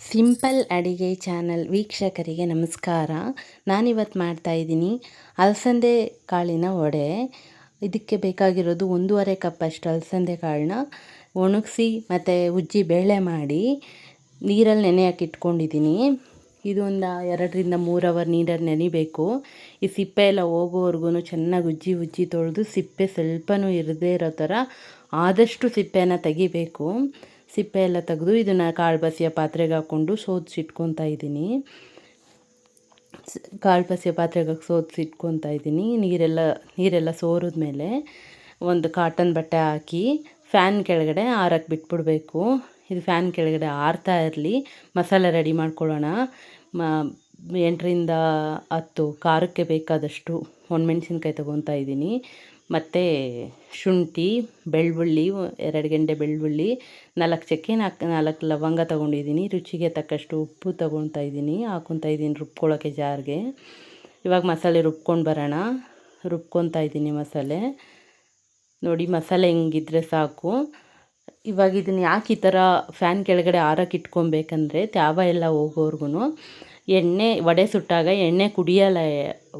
Simple ಅಡಿಗೆ channel ವೀಕ್ಷಕರಿಗೆ ನಮಸ್ಕಾರ. ನಾನಿವತ್ತು ಮಾಡ್ತಾಯಿದ್ದೀನಿ ಅಲಸಂದೆ ಕಾಳಿನ ವಡೆ. ಇದಕ್ಕೆ ಬೇಕಾಗಿರೋದು ಒಂದೂವರೆ ಕಪ್ಪಷ್ಟು ಅಲಸಂದೆ ಕಾಳನ್ನ ಒಣಗಿಸಿ ಮತ್ತು ಉಜ್ಜಿ ಬೇಳೆ ಮಾಡಿ ನೀರಲ್ಲಿ ಹಾಕಿ ಇಟ್ಕೊಂಡಿದ್ದೀನಿ. ಇದೊಂದು ಎರಡರಿಂದ ಮೂರು ಅವರ್ ನೀರಲ್ಲಿ ನೆನಿಬೇಕು. ಈ ಸಿಪ್ಪೆ ಎಲ್ಲ ಹೋಗೋವರೆಗೂ ಚೆನ್ನಾಗಿ ಉಜ್ಜಿ ಉಜ್ಜಿ ತೊಳೆದು ಸಿಪ್ಪೆ ಸ್ವಲ್ಪನೂ ಇರದೇ ಇರೋ ಥರ ಆದಷ್ಟು ಸಿಪ್ಪೆನ ತೆಗಿಬೇಕು. ಸಿಪ್ಪೆ ಎಲ್ಲ ತೆಗೆದು ಇದನ್ನು ಕಾಳು ಬಸಿಯ ಪಾತ್ರೆಗೆ ಹಾಕ್ಕೊಂಡು ಸೋದಿಸಿಟ್ಕೊತಾ ಇದ್ದೀನಿ. ಕಾಳು ಬಸಿಯ ಪಾತ್ರೆಗೆ ಸೋದಿಸಿ ಇಟ್ಕೊತಾ ಇದ್ದೀನಿ. ನೀರೆಲ್ಲ ನೀರೆಲ್ಲ ಸೋರಿದ್ಮೇಲೆ ಒಂದು ಕಾಟನ್ ಬಟ್ಟೆ ಹಾಕಿ ಫ್ಯಾನ್ ಕೆಳಗಡೆ ಆರಕ್ಕೆ ಬಿಟ್ಬಿಡಬೇಕು. ಇದು ಫ್ಯಾನ್ ಕೆಳಗಡೆ ಆರ್ತಾ ಇರಲಿ. ಮಸಾಲೆ ರೆಡಿ ಮಾಡ್ಕೊಳ್ಳೋಣ. ಮ, ಎಂಟರಿಂದ ಹತ್ತು ಖಾರಕ್ಕೆ ಬೇಕಾದಷ್ಟು ಒಣಮೆಣ್ಸಿನ್ಕಾಯಿ ತೊಗೊತಾ ಇದ್ದೀನಿ. ಮತ್ತು ಶುಂಠಿ, ಬೆಳ್ಳುಳ್ಳಿ, ಎರಡು ಗಂಟೆ ಬೆಳ್ಳುಳ್ಳಿ, ನಾಲ್ಕು ಚಕ್ಕೆ, ನಾಲ್ಕು ನಾಲ್ಕು ಲವಂಗ ತೊಗೊಂಡಿದ್ದೀನಿ. ರುಚಿಗೆ ತಕ್ಕಷ್ಟು ಉಪ್ಪು ತೊಗೊಳ್ತಾ ಇದ್ದೀನಿ. ಹಾಕ್ಕೊತಾ ಇದ್ದೀನಿ ರುಬ್ಕೊಳ್ಳೋಕ್ಕೆ ಜಾರ್ಗೆ. ಇವಾಗ ಮಸಾಲೆ ರುಬ್ಕೊಂಡು ಬರೋಣ. ರುಬ್ಕೊತಾ ಇದ್ದೀನಿ ಮಸಾಲೆ. ನೋಡಿ, ಮಸಾಲೆ ಹೆಂಗಿದ್ರೆ ಸಾಕು. ಇವಾಗ ಇದನ್ನು ಯಾಕೆ ಈ ಥರ ಫ್ಯಾನ್ ಕೆಳಗಡೆ ಆರಕ್ಕೆ ಇಟ್ಕೊಬೇಕಂದ್ರೆ ತ್ಯಾವ ಎಲ್ಲ ಹೋಗೋರ್ಗು ಎಣ್ಣೆ, ವಡೆ ಸುಟ್ಟಾಗ ಎಣ್ಣೆ ಕುಡಿಯಲ್ಲ,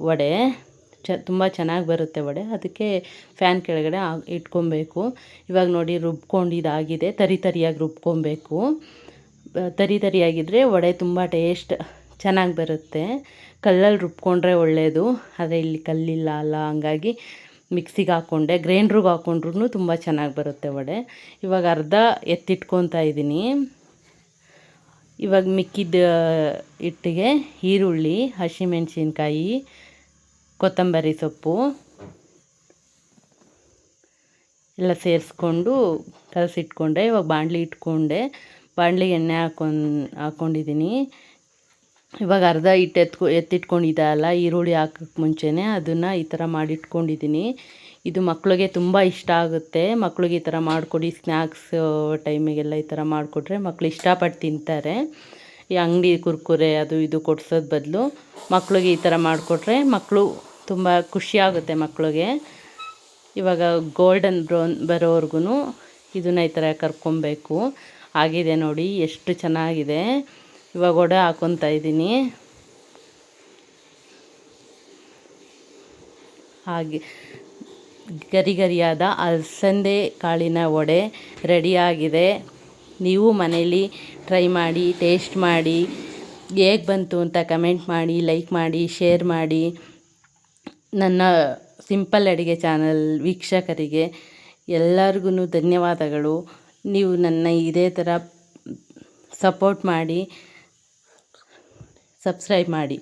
ವಡೆ. ಚ, ತುಂಬ ಚೆನ್ನಾಗಿ ಬರುತ್ತೆ ವಡೆ. ಅದಕ್ಕೆ ಫ್ಯಾನ್ ಕೆಳಗಡೆ ಇಟ್ಕೊಬೇಕು. ಇವಾಗ ನೋಡಿ ರುಬ್ಕೊಂಡು ಇದಾಗಿದೆ. ತರಿ ತರಿಯಾಗಿ ರುಬ್ಕೊಬೇಕು. ತರಿ ತರಿಯಾಗಿದ್ದರೆ ವಡೆ ತುಂಬ ಟೇಸ್ಟ್ ಚೆನ್ನಾಗಿ ಬರುತ್ತೆ. ಕಲ್ಲಲ್ಲಿ ರುಬ್ಕೊಂಡ್ರೆ ಒಳ್ಳೆಯದು ಆದರೆ ಇಲ್ಲಿ ಕಲ್ಲಿಲ್ಲ ಅಲ್ಲ. ಹಂಗಾಗಿ ಮಿಕ್ಸಿಗೆ ಹಾಕ್ಕೊಂಡೆ ಗ್ರೈಂಡ್ರಿಗೆ ಹಾಕ್ಕೊಂಡ್ರೂ ತುಂಬ ಚೆನ್ನಾಗಿ ಬರುತ್ತೆ ವಡೆ. ಇವಾಗ ಅರ್ಧ ಎತ್ತಿಟ್ಕೊತಾ ಇದ್ದೀನಿ. ಇವಾಗ ಮಿಕ್ಕಿದ ಹಿಟ್ಟಿಗೆ ಈರುಳ್ಳಿ, ಹಸಿಮೆಣ್ಸಿನ್ಕಾಯಿ ಕೊತ್ತಂಬರಿ ಸೊಪ್ಪು ಎಲ್ಲ ಸೇರಿಸ್ಕೊಂಡು ಕಲಸಿಟ್ಕೊಂಡೆ ಇವಾಗ ಬಾಣಲಿ ಇಟ್ಕೊಂಡೆ. ಬಾಣಲಿಗೆ ಎಣ್ಣೆ ಹಾಕೊಂಡು ಹಾಕ್ಕೊಂಡಿದ್ದೀನಿ ಇವಾಗ ಅರ್ಧ ಹಿಟ್ಟು ಎತ್ಕೊ ಎತ್ತಿಟ್ಕೊಂಡಿದ್ದೆ ಅಲ್ಲ ಈರುಳ್ಳಿ ಹಾಕೋಕ್ಕೆ ಮುಂಚೆನೇ ಅದನ್ನು ಈ ಥರ ಮಾಡಿಟ್ಕೊಂಡಿದ್ದೀನಿ ಇದು ಮಕ್ಕಳಿಗೆ ತುಂಬ ಇಷ್ಟ ಆಗುತ್ತೆ. ಮಕ್ಕಳಿಗೆ ಈ ಥರ ಮಾಡಿಕೊಡಿ ಸ್ನ್ಯಾಕ್ಸ್ ಟೈಮಿಗೆಲ್ಲ ಈ ಥರ ಮಾಡಿಕೊಟ್ರೆ ಮಕ್ಕಳು ಇಷ್ಟಪಟ್ಟು ತಿಂತಾರೆ. ಈ ಅಂಗಡಿ ಕುರ್ಕುರೆ ಅದು ಇದು ಕೊಡ್ಸೋದು ಬದಲು ಮಕ್ಕಳಿಗೆ ಈ ಥರ ಮಾಡಿಕೊಟ್ರೆ ಮಕ್ಕಳು ತುಂಬ ಖುಷಿಯಾಗುತ್ತೆ ಮಕ್ಕಳಿಗೆ. ಇವಾಗ ಗೋಲ್ಡನ್ ಬ್ರೌನ್ ಬರೋವರೆಗೂ ಇದನ್ನ ಈ ಥರ ಕರ್ಕೊಬೇಕು. ಆಗಿದೆ ನೋಡಿ, ಎಷ್ಟು ಚೆನ್ನಾಗಿದೆ. ಇವಾಗ ಒಡೆ ಹಾಕೊತಾ ಇದ್ದೀನಿ. ಹಾಗೆ ಗರಿ ಗರಿಯಾದ ಅಲಸಂದೆ ಕಾಳಿನ ವಡೆ ರೆಡಿಯಾಗಿದೆ ನೀವು ಮನೇಲಿ ಟ್ರೈ ಮಾಡಿ ಟೇಸ್ಟ್ ಮಾಡಿ, ಹೇಗೆ ಬಂತು ಅಂತ ಕಮೆಂಟ್ ಮಾಡಿ ಲೈಕ್ ಮಾಡಿ ಶೇರ್ ಮಾಡಿ. ನನ್ನ ಸಿಂಪಲ್ ಅಡುಗೆ ಚಾನಲ್ ವೀಕ್ಷಕರಿಗೆ ಎಲ್ಲರಿಗೂ ಧನ್ಯವಾದಗಳು. ನೀವು ನನ್ನ ಇದೇ ಥರ ಸಪೋರ್ಟ್ ಮಾಡಿ, ಸಬ್ಸ್ಕ್ರೈಬ್ ಮಾಡಿ.